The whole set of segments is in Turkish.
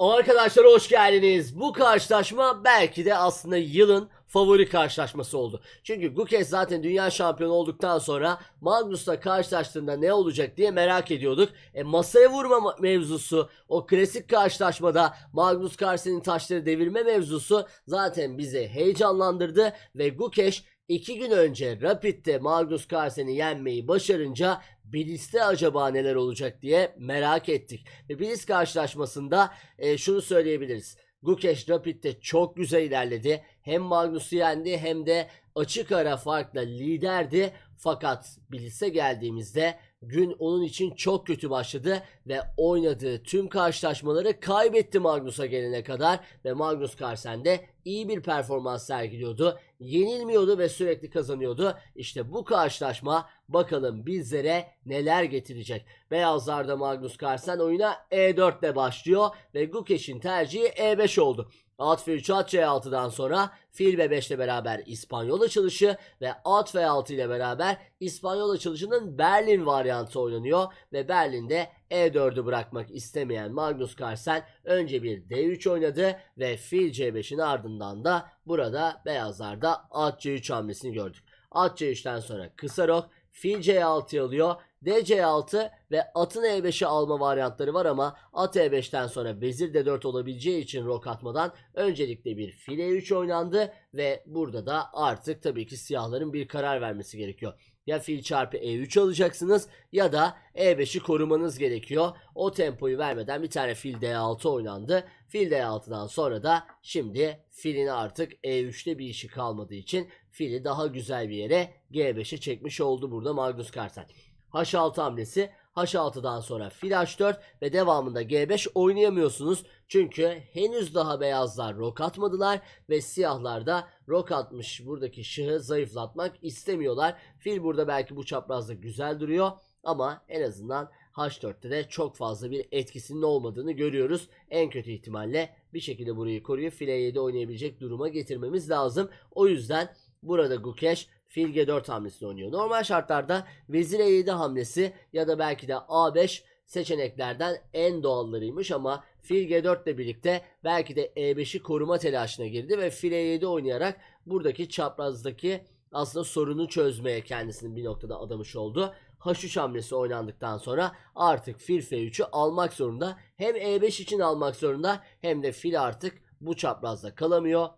Arkadaşlar hoş geldiniz. Bu karşılaşma belki de aslında yılın favori karşılaşması oldu. Çünkü Gukes zaten dünya şampiyonu olduktan sonra Magnus'la karşılaştığında ne olacak diye merak ediyorduk. E, masaya vurma ma- mevzusu, o klasik karşılaşmada Magnus Carlsen'in taşları devirme mevzusu zaten bizi heyecanlandırdı ve Gukeş iki gün önce Rapid'de Magnus Carlsen'i yenmeyi başarınca Bilis'te acaba neler olacak diye merak ettik. Ve Bilis karşılaşmasında e, şunu söyleyebiliriz. Gukesh Rapid'de çok güzel ilerledi. Hem Magnus'u yendi hem de açık ara farkla liderdi. Fakat Bilis'e geldiğimizde gün onun için çok kötü başladı ve oynadığı tüm karşılaşmaları kaybetti Magnus'a gelene kadar ve Magnus Carlsen de iyi bir performans sergiliyordu. Yenilmiyordu ve sürekli kazanıyordu. İşte bu karşılaşma bakalım bizlere neler getirecek. Beyazlarda Magnus Carlsen oyuna E4 ile başlıyor ve Gukesh'in tercihi E5 oldu. At F3 at C6'dan sonra fil B5 ile beraber İspanyol açılışı ve at F6 ile beraber İspanyol açılışının Berlin varyantı oynanıyor ve Berlin'de E4'ü bırakmak istemeyen Magnus Carlsen önce bir D3 oynadı ve fil C5'in ardından da burada beyazlarda at C3 hamlesini gördük. At C3'ten sonra kısa rok fil C6'yı alıyor. DC6 ve atın E5'i alma varyantları var ama at E5'ten sonra vezir D4 olabileceği için rok atmadan öncelikle bir fil E3 oynandı ve burada da artık tabii ki siyahların bir karar vermesi gerekiyor. Ya fil çarpı E3 alacaksınız ya da E5'i korumanız gerekiyor. O tempoyu vermeden bir tane fil D6 oynandı. Fil D6'dan sonra da şimdi filin artık E3'te bir işi kalmadığı için fili daha güzel bir yere G5'e çekmiş oldu burada Magnus Carlsen. H6 hamlesi H6'dan sonra fil H4 ve devamında G5 oynayamıyorsunuz. Çünkü henüz daha beyazlar rok atmadılar ve siyahlar da rok atmış buradaki şahı zayıflatmak istemiyorlar. Fil burada belki bu çaprazda güzel duruyor ama en azından H4'te de çok fazla bir etkisinin olmadığını görüyoruz. En kötü ihtimalle bir şekilde burayı koruyor. File 7 oynayabilecek duruma getirmemiz lazım. O yüzden burada Gukesh fil G4 hamlesini oynuyor. Normal şartlarda vezir E7 hamlesi ya da belki de A5 seçeneklerden en doğallarıymış ama fil G4 ile birlikte belki de E5'i koruma telaşına girdi ve fil E7 oynayarak buradaki çaprazdaki aslında sorunu çözmeye kendisini bir noktada adamış oldu. H3 hamlesi oynandıktan sonra artık fil F3'ü almak zorunda. Hem E5 için almak zorunda hem de fil artık bu çaprazda kalamıyor.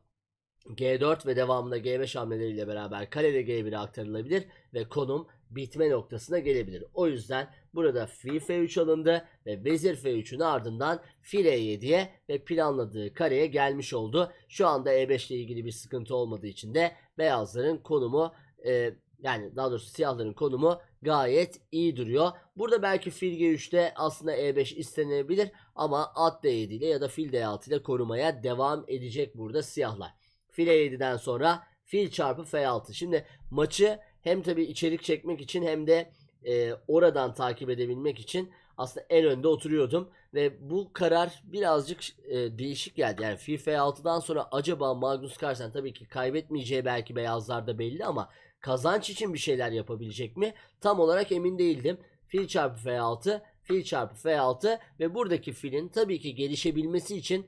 G4 ve devamında G5 hamleleriyle beraber kale de G1'e aktarılabilir ve konum bitme noktasına gelebilir. O yüzden burada fil F3 alındı ve vezir F3'ün ardından fil E7'ye ve planladığı kareye gelmiş oldu. Şu anda E5 ile ilgili bir sıkıntı olmadığı için de beyazların konumu e, yani daha doğrusu siyahların konumu gayet iyi duruyor. Burada belki fil G3'te aslında E5 istenebilir ama at D7 ile ya da fil D6 ile korumaya devam edecek burada siyahlar. Fil E7'den sonra fil çarpı F6. Şimdi maçı hem tabi içerik çekmek için hem de e, oradan takip edebilmek için aslında en önde oturuyordum. Ve bu karar birazcık e, değişik geldi. Yani fil F6'dan sonra acaba Magnus Carlsen tabii ki kaybetmeyeceği belki beyazlarda belli ama kazanç için bir şeyler yapabilecek mi? Tam olarak emin değildim. Fil çarpı F6, fil çarpı F6 ve buradaki filin tabii ki gelişebilmesi için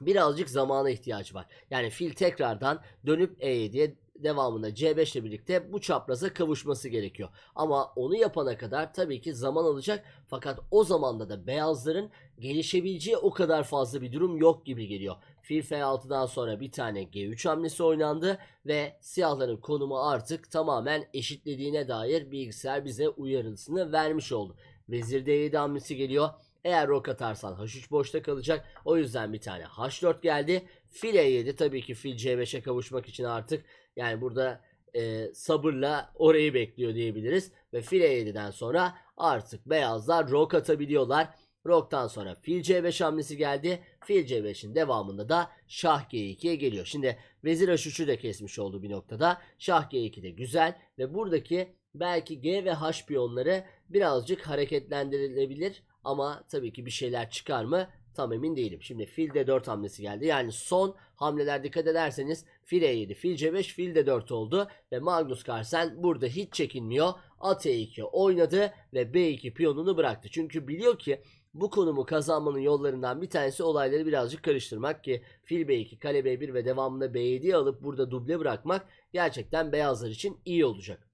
birazcık zamana ihtiyacı var. Yani fil tekrardan dönüp E7'ye devamında C5 ile birlikte bu çapraza kavuşması gerekiyor. Ama onu yapana kadar tabii ki zaman alacak. Fakat o zamanda da beyazların gelişebileceği o kadar fazla bir durum yok gibi geliyor. Fil F6'dan sonra bir tane G3 hamlesi oynandı ve siyahların konumu artık tamamen eşitlediğine dair bilgisayar bize uyarısını vermiş oldu. Vezir D7 hamlesi geliyor. Eğer rok atarsan H3 boşta kalacak. O yüzden bir tane H4 geldi. Fil E7 tabii ki fil C5'e kavuşmak için artık yani burada e, sabırla orayı bekliyor diyebiliriz. Ve fil E7'den sonra artık beyazlar rok atabiliyorlar. Rok'tan sonra fil C5 hamlesi geldi. Fil C5'in devamında da şah G2'ye geliyor. Şimdi vezir H3'ü de kesmiş oldu bir noktada. Şah G2 de güzel ve buradaki belki G ve H piyonları birazcık hareketlendirilebilir ama tabii ki bir şeyler çıkar mı tam emin değilim. Şimdi fil D4 hamlesi geldi. Yani son hamleler dikkat ederseniz fil E7, fil C5, fil D4 oldu ve Magnus Carlsen burada hiç çekinmiyor. At E2 oynadı ve B2 piyonunu bıraktı. Çünkü biliyor ki bu konumu kazanmanın yollarından bir tanesi olayları birazcık karıştırmak ki fil B2, kale B1 ve devamında B7'yi alıp burada duble bırakmak gerçekten beyazlar için iyi olacak.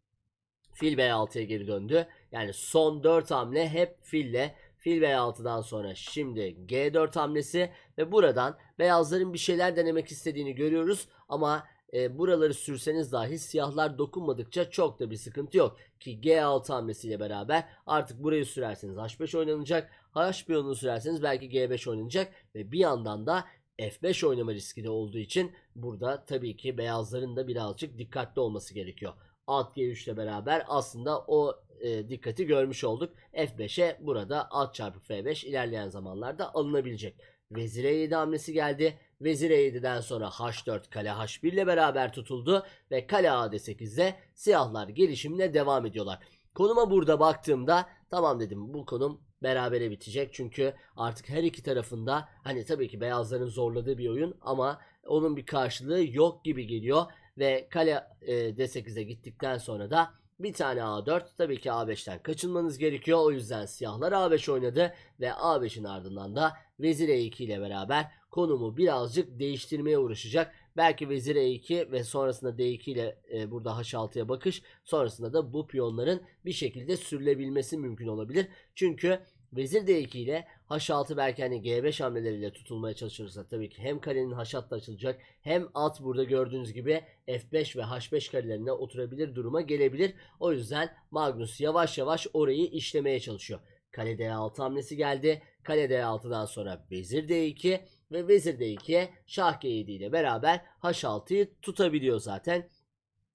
Fil B6'ya geri döndü. Yani son 4 hamle hep fille. Fil B6'dan sonra şimdi G4 hamlesi ve buradan beyazların bir şeyler denemek istediğini görüyoruz ama e, buraları sürseniz dahi siyahlar dokunmadıkça çok da bir sıkıntı yok. Ki G6 hamlesiyle beraber artık burayı sürerseniz H5 oynanacak. H piyonunu sürerseniz belki G5 oynanacak ve bir yandan da F5 oynama riski de olduğu için burada tabii ki beyazların da birazcık dikkatli olması gerekiyor. At G3 ile beraber aslında o e, dikkati görmüş olduk. F5'e burada at çarpı F5 ilerleyen zamanlarda alınabilecek. Vezir E7 hamlesi geldi. Vezir E7'den sonra H4 kale H1 ile beraber tutuldu ve kale AD8'de siyahlar gelişimine devam ediyorlar. Konuma burada baktığımda tamam dedim bu konum berabere bitecek. Çünkü artık her iki tarafında hani tabii ki beyazların zorladığı bir oyun ama onun bir karşılığı yok gibi geliyor. Ve kale e, D8'e gittikten sonra da bir tane A4 tabii ki A5'ten kaçınmanız gerekiyor. O yüzden siyahlar A5 oynadı ve A5'in ardından da Vezir E2 ile beraber konumu birazcık değiştirmeye uğraşacak. Belki Vezir E2 ve sonrasında D2 ile e, burada H6'ya bakış sonrasında da bu piyonların bir şekilde sürülebilmesi mümkün olabilir. Çünkü Vezir D2 ile H6 belki hani G5 hamleleriyle tutulmaya çalışırsa tabii ki hem kalenin H6 açılacak hem at burada gördüğünüz gibi F5 ve H5 karelerine oturabilir duruma gelebilir. O yüzden Magnus yavaş yavaş orayı işlemeye çalışıyor. Kale D6 hamlesi geldi. Kale D6'dan sonra Vezir D2 ve Vezir D2'ye Şah G7 ile beraber H6'yı tutabiliyor zaten.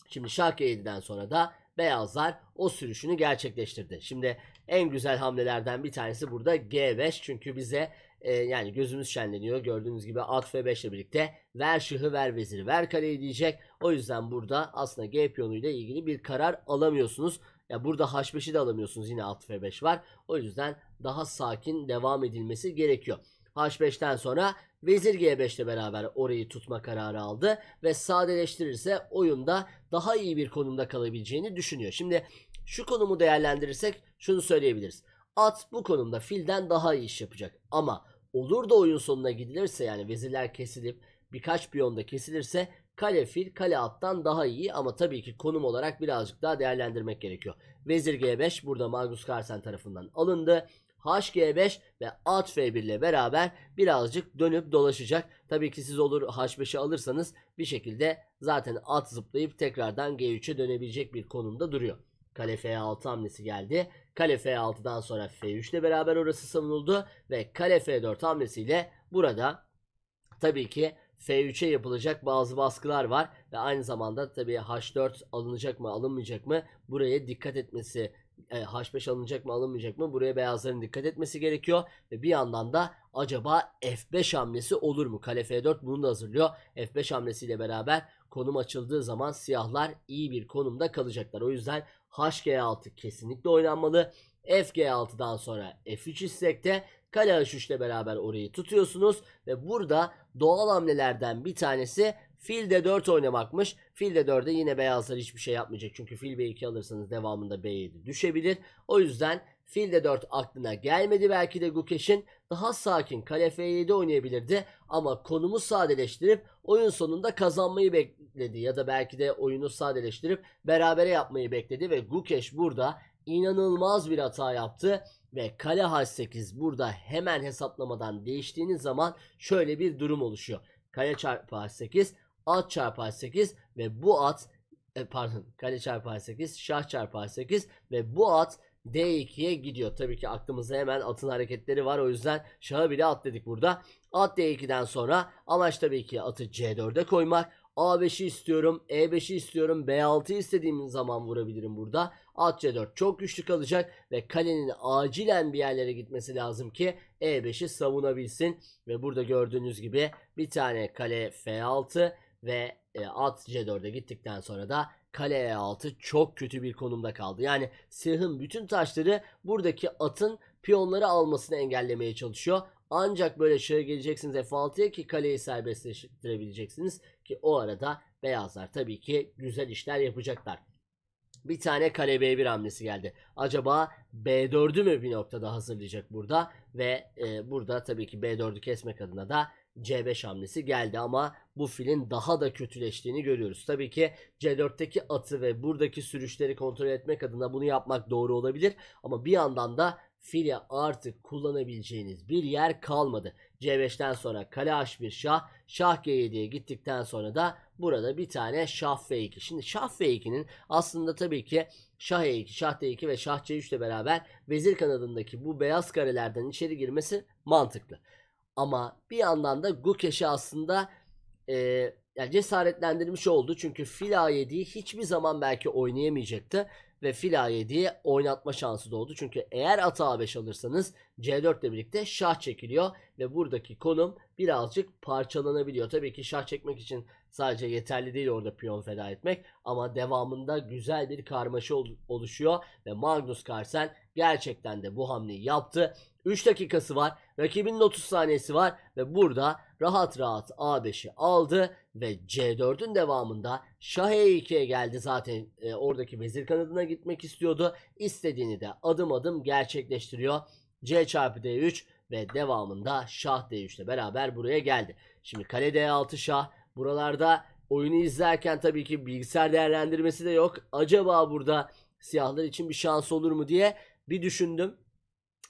Şimdi Şah G7'den sonra da beyazlar o sürüşünü gerçekleştirdi. Şimdi en güzel hamlelerden bir tanesi burada G5 çünkü bize e, yani gözümüz şenleniyor. Gördüğünüz gibi at F5 ile birlikte ver şahı ver veziri ver kaleyi diyecek. O yüzden burada aslında G piyonuyla ilgili bir karar alamıyorsunuz. Ya burada H5'i de alamıyorsunuz yine at F5 var. O yüzden daha sakin devam edilmesi gerekiyor. H5'ten sonra Vezir G5 ile beraber orayı tutma kararı aldı ve sadeleştirirse oyunda daha iyi bir konumda kalabileceğini düşünüyor. Şimdi şu konumu değerlendirirsek şunu söyleyebiliriz. At bu konumda filden daha iyi iş yapacak ama olur da oyun sonuna gidilirse yani vezirler kesilip birkaç piyonda kesilirse kale fil kale attan daha iyi ama tabii ki konum olarak birazcık daha değerlendirmek gerekiyor. Vezir G5 burada Magnus Carlsen tarafından alındı. HG5 ve at F1 ile beraber birazcık dönüp dolaşacak. Tabii ki siz olur H5'i alırsanız bir şekilde zaten at zıplayıp tekrardan G3'e dönebilecek bir konumda duruyor. Kale F6 hamlesi geldi. Kale F6'dan sonra F3 ile beraber orası savunuldu ve kale F4 hamlesiyle burada tabii ki F3'e yapılacak bazı baskılar var ve aynı zamanda tabii H4 alınacak mı alınmayacak mı buraya dikkat etmesi e, H5 alınacak mı alınmayacak mı buraya beyazların dikkat etmesi gerekiyor ve bir yandan da acaba F5 hamlesi olur mu? Kale F4 bunu da hazırlıyor. F5 hamlesiyle beraber konum açıldığı zaman siyahlar iyi bir konumda kalacaklar. O yüzden HG6 kesinlikle oynanmalı. FG6'dan sonra F3 istekte kale H3 ile beraber orayı tutuyorsunuz ve burada doğal hamlelerden bir tanesi fil D4 oynamakmış. Fil D4'e yine beyazlar hiçbir şey yapmayacak. Çünkü fil B2 alırsanız devamında B7 düşebilir. O yüzden fil D4 aklına gelmedi belki de Gukeş'in. Daha sakin kale F7 oynayabilirdi. Ama konumu sadeleştirip oyun sonunda kazanmayı bekledi. Ya da belki de oyunu sadeleştirip berabere yapmayı bekledi. Ve Gukeş burada inanılmaz bir hata yaptı. Ve kale H8 burada hemen hesaplamadan değiştiğiniz zaman şöyle bir durum oluşuyor. Kale çarpı H8 at çarpı H8 ve bu at e, pardon kale çarpı H8 şah çarpı H8 ve bu at D2'ye gidiyor. Tabii ki aklımızda hemen atın hareketleri var. O yüzden şahı bile at dedik burada. At D2'den sonra amaç tabii ki atı C4'e koymak. A5'i istiyorum. E5'i istiyorum. B6'yı istediğim zaman vurabilirim burada. At C4 çok güçlü kalacak ve kalenin acilen bir yerlere gitmesi lazım ki E5'i savunabilsin. Ve burada gördüğünüz gibi bir tane kale F6 ve e, at C4'e gittikten sonra da kale E6 çok kötü bir konumda kaldı. Yani siyahın bütün taşları buradaki atın piyonları almasını engellemeye çalışıyor. Ancak böyle şöyle geleceksiniz F6'ya ki kaleyi serbestleştirebileceksiniz ki o arada beyazlar tabii ki güzel işler yapacaklar. bir tane kale B1 hamlesi geldi. Acaba B4'ü mü bir noktada hazırlayacak burada ve e, burada tabii ki B4'ü kesmek adına da C5 hamlesi geldi ama bu filin daha da kötüleştiğini görüyoruz. Tabii ki C4'teki atı ve buradaki sürüşleri kontrol etmek adına bunu yapmak doğru olabilir ama bir yandan da file artık kullanabileceğiniz bir yer kalmadı. C5'ten sonra kale H1 şah, şah G7'ye gittikten sonra da burada bir tane şah F2. Şimdi şah F2'nin aslında tabii ki şah E2, şah D2 ve şah C3 ile beraber vezir kanadındaki bu beyaz karelerden içeri girmesi mantıklı. Ama bir yandan da Gukeş'i aslında e, yani cesaretlendirmiş oldu. Çünkü fil A7'yi hiçbir zaman belki oynayamayacaktı. Ve fil A7'yi oynatma şansı doğdu. Çünkü eğer at A5 alırsanız C4 ile birlikte şah çekiliyor. Ve buradaki konum birazcık parçalanabiliyor. Tabii ki şah çekmek için sadece yeterli değil orada piyon feda etmek. Ama devamında güzel bir karmaşa ol- oluşuyor. Ve Magnus Carlsen gerçekten de bu hamleyi yaptı. 3 dakikası var. Rakibinin 30 saniyesi var ve burada rahat rahat A5'i aldı ve C4'ün devamında Şah E2'ye geldi zaten e, oradaki vezir kanadına gitmek istiyordu. İstediğini de adım adım gerçekleştiriyor. C çarpı D3 ve devamında Şah D3 ile beraber buraya geldi. Şimdi kale D6 Şah buralarda oyunu izlerken tabii ki bilgisayar değerlendirmesi de yok. Acaba burada siyahlar için bir şans olur mu diye bir düşündüm.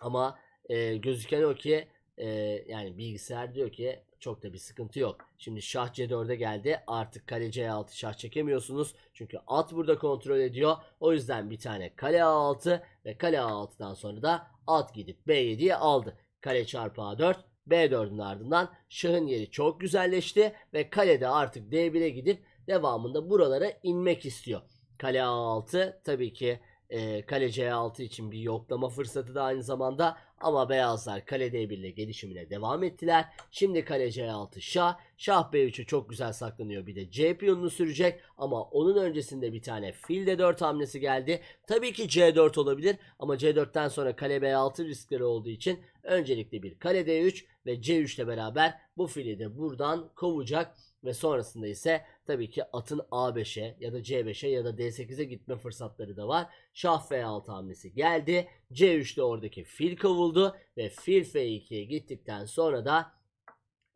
Ama e, gözüken o ki e, yani bilgisayar diyor ki çok da bir sıkıntı yok. Şimdi şah C4'e geldi. Artık kale C6 şah çekemiyorsunuz. Çünkü at burada kontrol ediyor. O yüzden bir tane kale A6 ve kale A6'dan sonra da at gidip B7'ye aldı. Kale çarpı A4 B4'ün ardından şahın yeri çok güzelleşti ve kalede artık D1'e gidip devamında buralara inmek istiyor. Kale A6 tabii ki e, kale C6 için bir yoklama fırsatı da aynı zamanda ama beyazlar kale D1 ile gelişimine devam ettiler. Şimdi kale C6 şah. Şah B3'e çok güzel saklanıyor. Bir de C piyonunu sürecek ama onun öncesinde bir tane fil D4 hamlesi geldi. Tabii ki C4 olabilir ama C4'ten sonra kale B6 riskleri olduğu için öncelikle bir kale D3 ve C3 ile beraber bu fili de buradan kovacak ve sonrasında ise tabii ki atın A5'e ya da C5'e ya da D8'e gitme fırsatları da var. Şah F6 hamlesi geldi. C3'te oradaki fil kovuldu ve fil F2'ye gittikten sonra da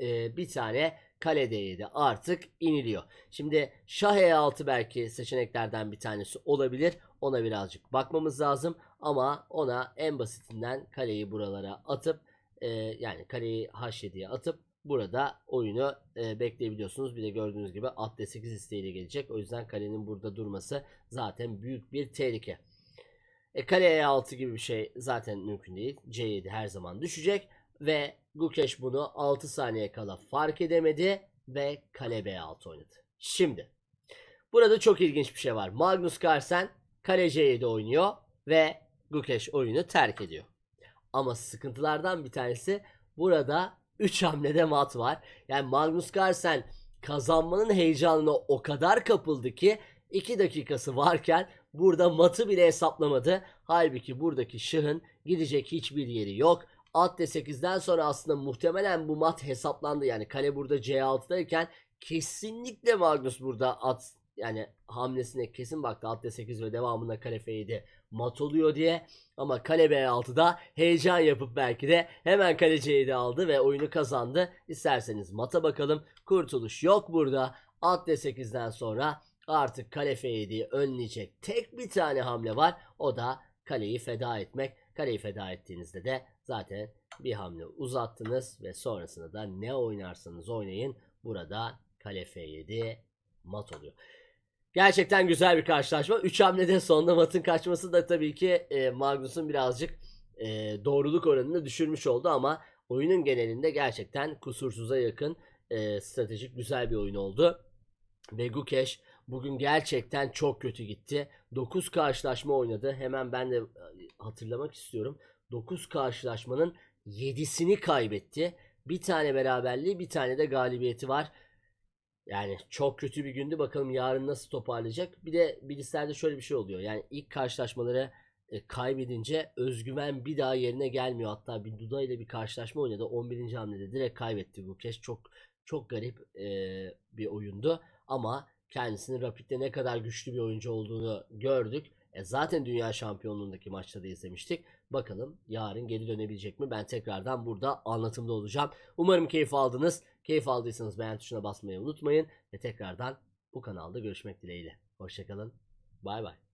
e, bir tane kale D7 artık iniliyor. Şimdi Şah E6 belki seçeneklerden bir tanesi olabilir. Ona birazcık bakmamız lazım ama ona en basitinden kaleyi buralara atıp e, yani kaleyi H7'ye atıp burada oyunu e, bekleyebiliyorsunuz. Bir de gördüğünüz gibi at D8 isteğiyle gelecek. O yüzden kalenin burada durması zaten büyük bir tehlike. E, kale E6 gibi bir şey zaten mümkün değil. C7 her zaman düşecek ve Gukesh bunu 6 saniye kala fark edemedi ve kale B6 oynadı. Şimdi burada çok ilginç bir şey var. Magnus Carlsen kale C7 oynuyor ve Gukesh oyunu terk ediyor. Ama sıkıntılardan bir tanesi burada 3 hamlede mat var. Yani Magnus Carlsen kazanmanın heyecanına o kadar kapıldı ki 2 dakikası varken burada matı bile hesaplamadı. Halbuki buradaki şahın gidecek hiçbir yeri yok. At D8'den sonra aslında muhtemelen bu mat hesaplandı. Yani kale burada C6'dayken kesinlikle Magnus burada at yani hamlesine kesin baktı at D8 ve devamında kale F7 mat oluyor diye. Ama kale B6'da heyecan yapıp belki de hemen kale C7 aldı ve oyunu kazandı. İsterseniz mata bakalım. Kurtuluş yok burada. At D8'den sonra artık kale F7'yi önleyecek tek bir tane hamle var. O da kaleyi feda etmek. Kaleyi feda ettiğinizde de zaten bir hamle uzattınız ve sonrasında da ne oynarsanız oynayın burada kale F7 mat oluyor. Gerçekten güzel bir karşılaşma. 3 hamleden sonunda matın kaçması da tabii ki e, Magnus'un birazcık e, doğruluk oranını düşürmüş oldu ama oyunun genelinde gerçekten kusursuza yakın e, stratejik güzel bir oyun oldu. Ve Gukesh bugün gerçekten çok kötü gitti. 9 karşılaşma oynadı. Hemen ben de e, hatırlamak istiyorum. 9 karşılaşmanın 7'sini kaybetti. Bir tane beraberliği, bir tane de galibiyeti var. Yani çok kötü bir gündü. Bakalım yarın nasıl toparlayacak. Bir de bilislerde şöyle bir şey oluyor. Yani ilk karşılaşmaları e, kaybedince özgüven bir daha yerine gelmiyor. Hatta bir Duda ile bir karşılaşma oynadı. 11. hamlede direkt kaybetti bu kez. Çok çok garip e, bir oyundu. Ama kendisinin Rapid'de ne kadar güçlü bir oyuncu olduğunu gördük. E zaten dünya şampiyonluğundaki maçta da izlemiştik. Bakalım yarın geri dönebilecek mi? Ben tekrardan burada anlatımda olacağım. Umarım keyif aldınız. Keyif aldıysanız beğen tuşuna basmayı unutmayın. Ve tekrardan bu kanalda görüşmek dileğiyle. Hoşçakalın. Bay bay.